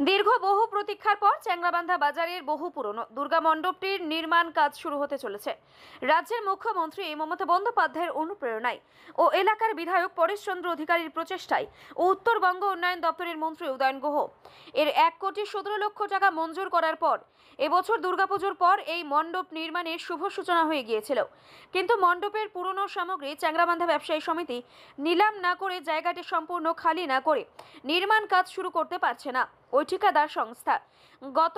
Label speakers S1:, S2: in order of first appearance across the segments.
S1: দীর্ঘ বহু প্রতীক্ষার পর চ্যাংরাবান্ধা বাজারের বহু পুরনো দুর্গা মণ্ডপটির নির্মাণ কাজ শুরু হতে চলেছে। রাজ্যের মুখ্যমন্ত্রী মমতা বন্দ্যোপাধ্যায়ের অনুপ্রেরণায় ও এলাকার বিধায়ক পরেশচন্দ্র অধিকারীর প্রচেষ্টায় ও উত্তরবঙ্গ উন্নয়ন দপ্তরের মন্ত্রী উদয়ন গুহ। এর এক কোটি সতেরো লক্ষ টাকা মঞ্জুর করার পর, এবছর দুর্গাপুজোর পর এই মণ্ডপ নির্মাণের শুভ সূচনা হয়ে গিয়েছিল। কিন্তু মণ্ডপের পুরনো সামগ্রী চ্যাংরাবান্ধা ব্যবসায়ী সমিতি নিলাম না করে জায়গাটি সম্পূর্ণ খালি না করে নির্মাণ কাজ শুরু করতে পারছে না। ওই ঠিকাদার সংস্থা। গত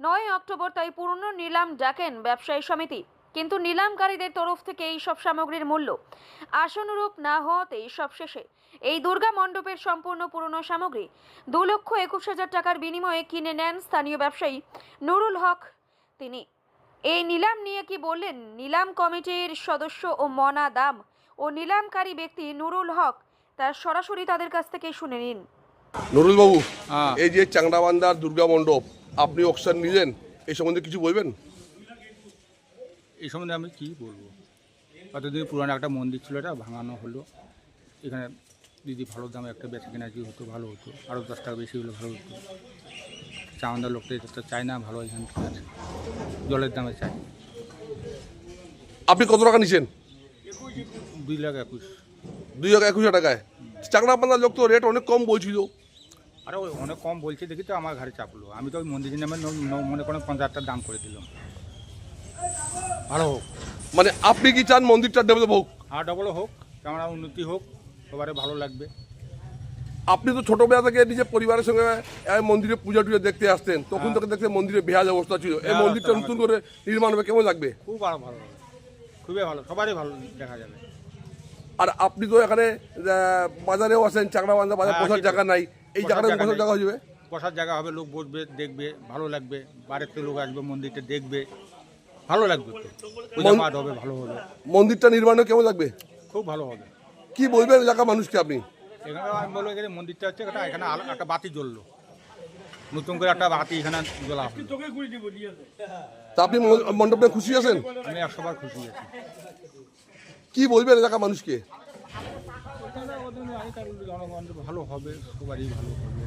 S1: নয় অক্টোবর তাই পুরনো নিলাম ডাকেন ব্যবসায়ী সমিতি। কিন্তু নিলামকারীদের তরফ থেকে এই সব সামগ্রীর মূল্য আসনুরূপ না হওয়াতেই সবশেষে এই দুর্গা মণ্ডপের সম্পূর্ণ পুরনো সামগ্রী দু লক্ষ একুশ হাজার টাকার বিনিময়ে কিনে নেন স্থানীয় ব্যবসায়ী নুরুল হক। তিনি, এই নিলাম নিয়ে কি বললেন? নিলাম কমিটির সদস্য ও মনা দাম ও নিলামকারী ব্যক্তি নুরুল হক। তার সরাসরি তাদের কাছ থেকে শুনে নিন।
S2: নুরুল বাবু
S3: হ্যাঁ।
S2: এই যে চাংড়াবান্ধার দুর্গা মণ্ডপ আপনি অকশন নিলেন এই সম্বন্ধে কিছু বলবেন?
S3: এই সম্বন্ধে আমি কী বলব? কতদিন পুরানো একটা মন্দির ছিল এটা ভাঙানো হলো। এখানে যদি ভালো দামে একটা বেচা কেনা কি হতো ভালো হতো। আরও দশ টাকা বেশি হলে ভালো হতো। চাওয়ানদার লোকটা এটা তো চায় না ভালো এখান থেকে আছে। জলের দামে চাই
S2: আপনি কত টাকা নিছেন?
S3: দুই লাখ একুশ।
S2: দুই লাখ একুশ টাকায়। চাংড়াবান্ধার লোক তো রেট অনেক কম বলছিল।
S3: আরও অনেক কম বলছে দেখি তো আমার ঘাড়ে চাপলো। আমি তো ওই মন্দিরের নামে মনে করেন পঞ্চাশ টাকার দাম করে দিলাম। ভালো হোক।
S2: মানে আপনি কি চান মন্দিরটা ডেভেলপ হোক?
S3: আর ডবল হোক কেমন উন্নতি হোক সবারে ভালো লাগবে।
S2: আপনি তো ছোটবেলা থেকে নিজের পরিবারের সঙ্গে এই মন্দিরে পূজা টুজা দেখতে আসতেন তখন থেকে দেখতে মন্দিরে বেহাজ অবস্থা ছিল। এই মন্দিরটা নতুন করে নির্মাণ হবে কেমন লাগবে?
S3: খুব আরও ভালো খুবই ভালো সবারই ভালো দেখা যাবে।
S2: আর আপনি তো এখানে বাজারেও আছেন চাংড়াবান্ধা বাজার
S3: হ্যাঁ,
S2: বসার জায়গা নাই। এই জায়গাটা
S3: জায়গা
S2: বসার জায়গা হয়ে যাবে?
S3: বসার জায়গা হবে লোক বসবে দেখবে ভালো লাগবে। বাইরের থেকে লোক আসবে মন্দিরটা দেখবে ভালো লাগবে পূজা পাঠ হবে ভালো হবে।
S2: মন্দিরটা নির্মাণে কেমন লাগবে?
S3: খুব ভালো হবে।
S2: কি বলবেন এলাকা মানুষকে আপনি?
S3: এখানে আমি বলব এখানে মন্দিরটা হচ্ছে একটা এখানে আলো- একটা বাতি জ্বললো। নতুন করে একটা বাতি এখানে জ্বলা হলো
S2: তা আপনি মন- মণ্ডপে খুশি আছেন?
S3: আমি একশো বার খুশি আছি।
S2: কি বলবেন এলাকা মানুষকে?
S3: ওদের আগেকার জনগণ ভালো হবে সবারই ভালো হবে।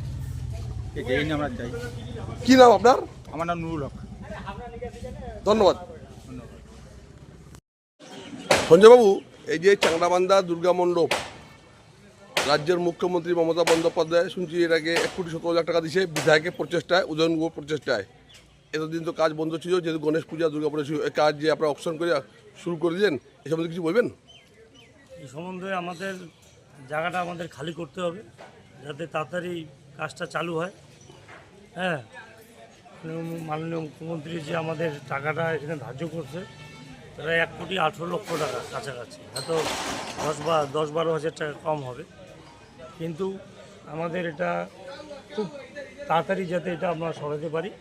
S3: এটাই নিয়ে আমরা চাই।
S2: কি নাম আপনার?
S3: আমার নাম নুরুল হক।
S2: ধন্যবাদ।
S3: ধন্যবাদ।
S2: সঞ্জয়বাবু এই যে চাংড়াবান্ধা দুর্গা মণ্ডপ রাজ্যের মুখ্যমন্ত্রী মমতা বন্দ্যোপাধ্যায় শুনছি এর আগে এক কোটি সত্তর হাজার টাকা দিয়েছে বিধায়কের প্রচেষ্টায় উদয়ন গুহ প্রচেষ্টায়। এতদিন তো কাজ বন্ধ ছিল যেহেতু গণেশ পূজা দুর্গা পূজা ছিল এই কাজ যে আপনারা অপশন করে শুরু করে দিলেন এ সম্বন্ধে কিছু বলবেন?
S4: এই সম্বন্ধে আমাদের জায়গাটা আমাদের খালি করতে হবে, যাতে তাড়াতাড়ি কাজটা চালু হয়। হ্যাঁ মাননীয়- মুখ্যমন্ত্রী যে আমাদের টাকাটা এখানে ধার্য করছে, তারা এক কোটি আঠেরো লক্ষ টাকা কাছাকাছি। হয়তো দশ বা দশ বারো হাজার টাকা কম হবে। কিন্তু আমাদের এটা খুব তাড়াতাড়ি যাতে এটা আমরা সরাতে পারি।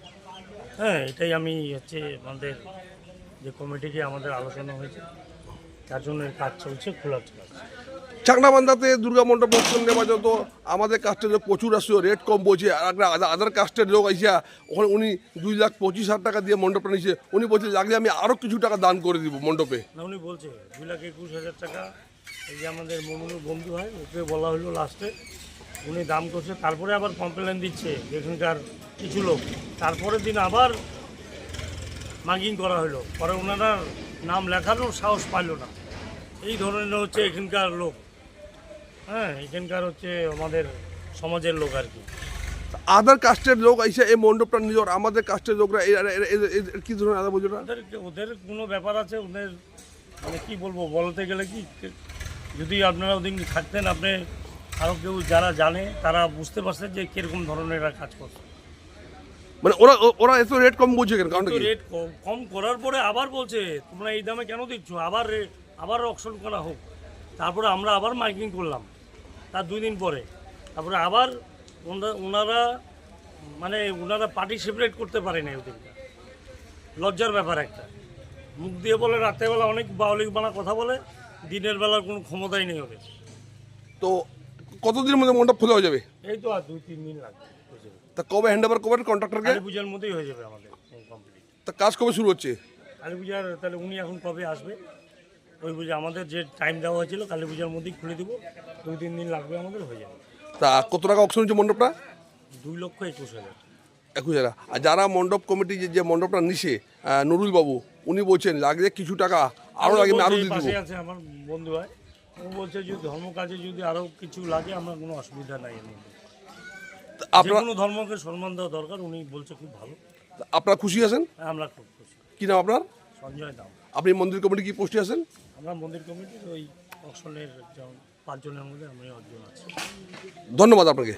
S4: হ্যাঁ এটাই আমি হচ্ছে আমাদের যে কমিটিকে আমাদের আলোচনা হয়েছে, তার জন্য কাজ চলছে, খোলা কাজ
S2: চাংড়াবান্ধাতে দুর্গা মণ্ডপ অপশন নেওয়া যত আমাদের কাস্টের লোক প্রচুর আসছে রেট কম বলছে। আর আদার কাস্টের লোক আইসা, ওখানে উনি দুই লাখ পঁচিশ হাজার টাকা দিয়ে মণ্ডপটা নিয়েছে। উনি বলছে, লাগলে আমি আরও কিছু টাকা দান করে দিব মণ্ডপে।
S4: উনি বলছে, দুই লাখ একুশ হাজার টাকা। এই যে আমাদের মমনুর বন্ধু হয়, ওকে বলা হলো লাস্টে উনি দাম করছে, তারপরে আবার কমপ্লেন দিচ্ছে এখানকার কিছু লোক। তারপরের দিন আবার মার্কিং করা হলো। পরে ওনারা নাম লেখানোর সাহস পাইল না। এই ধরনের হচ্ছে এখানকার লোক। হ্যাঁ এখানকার হচ্ছে আমাদের সমাজের লোক আর কি।
S2: আদার কাস্টের লোক আইসা এই মণ্ডপটা নিজের আমাদের কাস্টের লোকরা কি ধরনের আদা বুঝো না
S4: ওদের ওদের কোনো ব্যাপার আছে? ওদের মানে কি বলব বলতে গেলে কি যদি আপনারা ওদিন থাকতেন আপনি আরও কেউ যারা জানে তারা বুঝতে পারছেন যে কীরকম ধরনের এরা কাজ করছে।
S2: মানে ওরা ওরা এত রেট কম বলছে কেন? কারণটা
S4: তো
S2: কি?
S4: রেট কম- করার পরে আবার বলছে তোমরা এই দামে কেন দিচ্ছ? আবার আবার অকশন করা হোক। তারপরে আমরা আবার মাইকিং করলাম। তার দুই দিন পরে। তারপরে আবার ওনা- ওনারা মানে ওনারা পার্টিসিপেট করতে পারে না ওদিনটা। লজ্জার ব্যাপার একটা। মুখ দিয়ে বলে রাত্রেবেলা অনেক বাউলিক বানা কথা বলে দিনের বেলার কোনো ক্ষমতাই নেই ওদের।
S2: তো কতদিনের মধ্যে মনটা খোলা হয়ে যাবে?
S4: এই তো আর দুই তিন দিন লাগবে।
S2: তা কবে হ্যান্ড ওভার করবেন কন্ট্রাক্টরকে
S4: কালী পূজার মধ্যেই হয়ে যাবে আমাদের কমপ্লিট
S2: তা কাজ কবে শুরু হচ্ছে?
S4: কালী পূজার তাহলে উনি এখন কবে আসবে? ওই পূজা আমাদের যে টাইম দেওয়া হয়েছিল কালী পূজার মধ্যেই খুলে দেবো। দুই তিন দিন লাগবে আমাদের হয়ে যাবে।
S2: তা কত টাকা অপশন হচ্ছে মণ্ডপটা?
S4: দুই লক্ষ একুশ হাজার।
S2: একুশ হাজার। আর যারা মণ্ডপ কমিটি যে যে মণ্ডপটা নিছে নুরুল বাবু উনি বলছেন লাগলে কিছু টাকা আরও লাগে আরও দিয়ে
S4: আছে আমার বন্ধু হয় ও বলছে যে ধর্ম কাজে যদি আরও কিছু লাগে আমার কোনো অসুবিধা নাই এর মধ্যে।
S2: আপনার
S4: কোনো ধর্মকে সম্মান দেওয়া দরকার উনি বলছে খুব ভালো।
S2: আপনারা খুশি আছেন?
S4: আমরা খুব খুশি।
S2: কি নাম আপনার?
S4: সঞ্জয় দাম।
S2: আপনি মন্দির কমিটি কি পোস্টে আছেন?
S4: আমরা মন্দির কমিটির ওই অকশনের পাঁচজনের মধ্যে আমি একজন আছি।
S2: ধন্যবাদ আপনাকে।